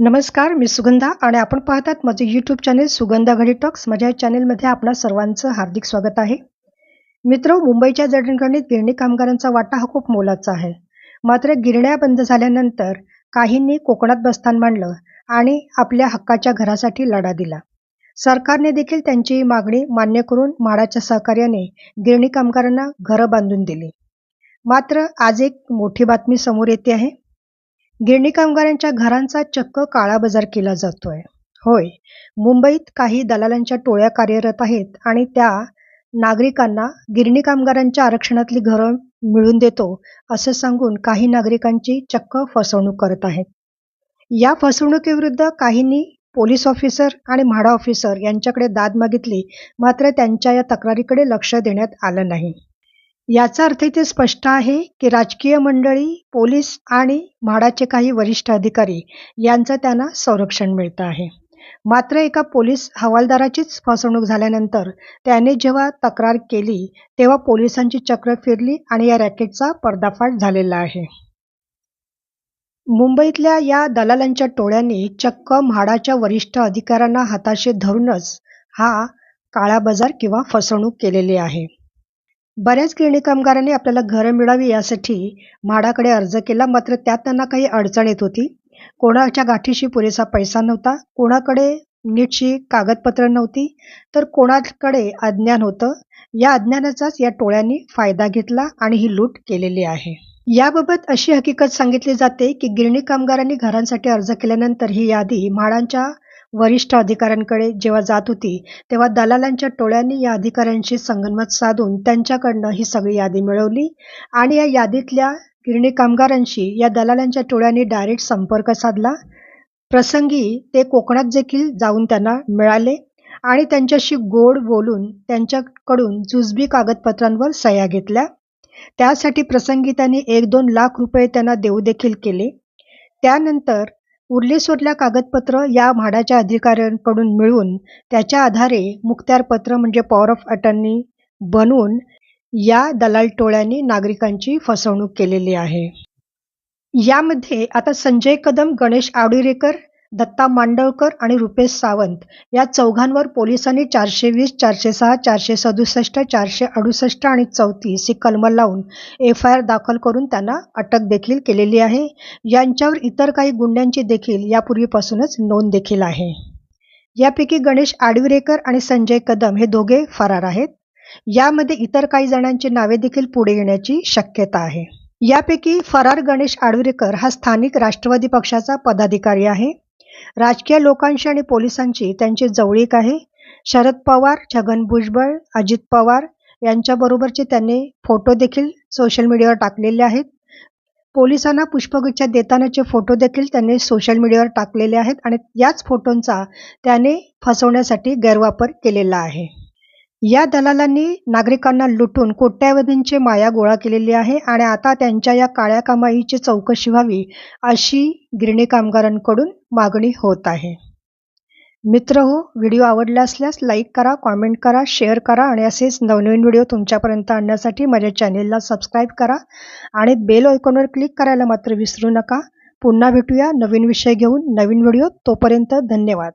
नमस्कार मी सुगंधा आणि आपण पाहतात माझे यूट्यूब चॅनेल सुगंधा घडी टॉक्स माझ्या चॅनेलमध्ये आपणा सर्वांचं हार्दिक स्वागत आहे. मित्र मुंबईच्या जडणघडणीत गिरणी कामगारांचा वाटा हा खूप मोलाचा आहे. मात्र गिरण्या बंद झाल्यानंतर काहींनी कोकणात बस्तान मांडलं आणि आपल्या हक्काच्या घरासाठी लढा दिला. सरकारने देखील त्यांची मागणी मान्य करून म्हाडाच्या सहकार्याने गिरणी कामगारांना घरं बांधून दिली. मात्र आज एक मोठी बातमी समोर येते आहे. गिरणी कामगारांच्या घरांचा चक्क काळाबाजार केला जातोय. होय मुंबईत काही दलालांच्या टोळ्या कार्यरत आहेत आणि त्या नागरिकांना गिरणी कामगारांच्या आरक्षणातली घरं मिळवून देतो असं सांगून काही नागरिकांची चक्क फसवणूक करत आहेत. या फसवणुकीविरुद्ध काहींनी पोलीस ऑफिसर आणि म्हाडा ऑफिसर यांच्याकडे दाद मागितली मात्र त्यांच्या या तक्रारीकडे लक्ष देण्यात आलं नाही. याचा अर्थ इथे स्पष्ट आहे की राजकीय मंडळी पोलीस आणि म्हाडाचे काही वरिष्ठ अधिकारी यांचं त्यांना संरक्षण मिळतं आहे. मात्र एका पोलीस हवालदाराचीच फसवणूक झाल्यानंतर त्याने जेव्हा तक्रार केली तेव्हा पोलिसांची चक्र फिरली आणि या रॅकेटचा पर्दाफाश झालेला आहे. मुंबईतल्या या दलालांच्या टोळ्यांनी चक्क म्हाडाच्या वरिष्ठ अधिकाऱ्यांना हाताशी धरूनच हा काळा बाजार किंवा फसवणूक केलेली आहे. बऱ्याच गिरणी कामगारांनी आपल्याला घरं मिळावी यासाठी म्हाडाकडे अर्ज केला मात्र त्यात त्यांना काही अडचण येत होती. कोणाच्या गाठीशी पुरेसा पैसा नव्हता कोणाकडे नीटशी कागदपत्र नव्हती तर कोणाकडे अज्ञान होतं? या अज्ञानाचाच या टोळ्यांनी फायदा घेतला आणि ही लूट केलेली आहे. याबाबत अशी हकीकत सांगितली जाते की गिरणी कामगारांनी घरांसाठी अर्ज केल्यानंतर ही यादी म्हाडांच्या वरिष्ठ अधिकाऱ्यांकडे जेव्हा जात होती तेव्हा दलालांच्या टोळ्यांनी या अधिकाऱ्यांशी संगनमत साधून त्यांच्याकडनं ही सगळी यादी मिळवली आणि या यादीतल्या गिरणी कामगारांशी या दलालांच्या टोळ्यांनी डायरेक्ट संपर्क साधला. प्रसंगी ते कोकणात देखील जाऊन त्यांना मिळाले आणि त्यांच्याशी गोड बोलून त्यांच्याकडून जुजबी कागदपत्रांवर सह्या घेतल्या. त्यासाठी प्रसंगी त्यांनी एक दोन लाख रुपये त्यांना देऊ देखील केले. त्यानंतर उरली सुरल्या कागदपत्र या म्हाडाच्या अधिकाऱ्यांकडून मिळवून त्याच्या आधारे मुक्त्यारपत्र म्हणजे पॉवर ऑफ अटर्नी बनवून या दलाल टोळ्यांनी नागरिकांची फसवणूक केलेली आहे. यामध्ये आता संजय कदम गणेश आडुरेकर दत्ता मांडवकर आणि रुपेश सावंत. या चौघांवर पोलिसांनी चारशे वीस चारशे सहा चारशे सदुसष्ट चारशे अडुसष्ट आणि चौतीस ही कलमं लावून एफ आय आर दाखल करून त्यांना अटक देखील केलेली आहे. यांच्यावर इतर काही गुंड्यांची देखील यापूर्वीपासूनच नोंद देखील आहे. यापैकी गणेश आडविरेकर आणि संजय कदम हे दोघे फरार आहेत. यामध्ये इतर काही जणांची नावे देखील पुढे येण्याची शक्यता आहे. यापैकी फरार गणेश आडविरेकर हा स्थानिक राष्ट्रवादी पक्षाचा पदाधिकारी आहे. राजकीय लोकांशी आणि पोलिसांची त्यांची जवळीक आहे. शरद पवार छगन भुजबळ अजित पवार यांच्याबरोबरचे त्यांनी फोटो देखील सोशल मीडियावर टाकलेले आहेत. पोलिसांना पुष्पगुच्छ देतानाचे फोटो देखील त्यांनी सोशल मीडियावर टाकलेले आहेत आणि याच फोटोंचा त्याने फसवण्यासाठी गैरवापर केलेला आहे. या दलालांनी नागरिकांना लुटून कोट्यावधींची माया गोळा केलेली आहे आणि आता त्यांच्या या काळ्या कमाईची चौकशी व्हावी अशी गिरणी कामगारांकडून मागणी होत आहे. मित्र हो व्हिडिओ आवडला असल्यास लाईक करा कॉमेंट करा शेअर करा आणि असेच नवनवीन व्हिडिओ तुमच्यापर्यंत आणण्यासाठी माझ्या चॅनेलला सबस्क्राईब करा आणि बेल आयकॉनवर क्लिक करायला मात्र विसरू नका. पुन्हा भेटूया नवीन विषय घेऊन नवीन व्हिडिओ तोपर्यंत धन्यवाद.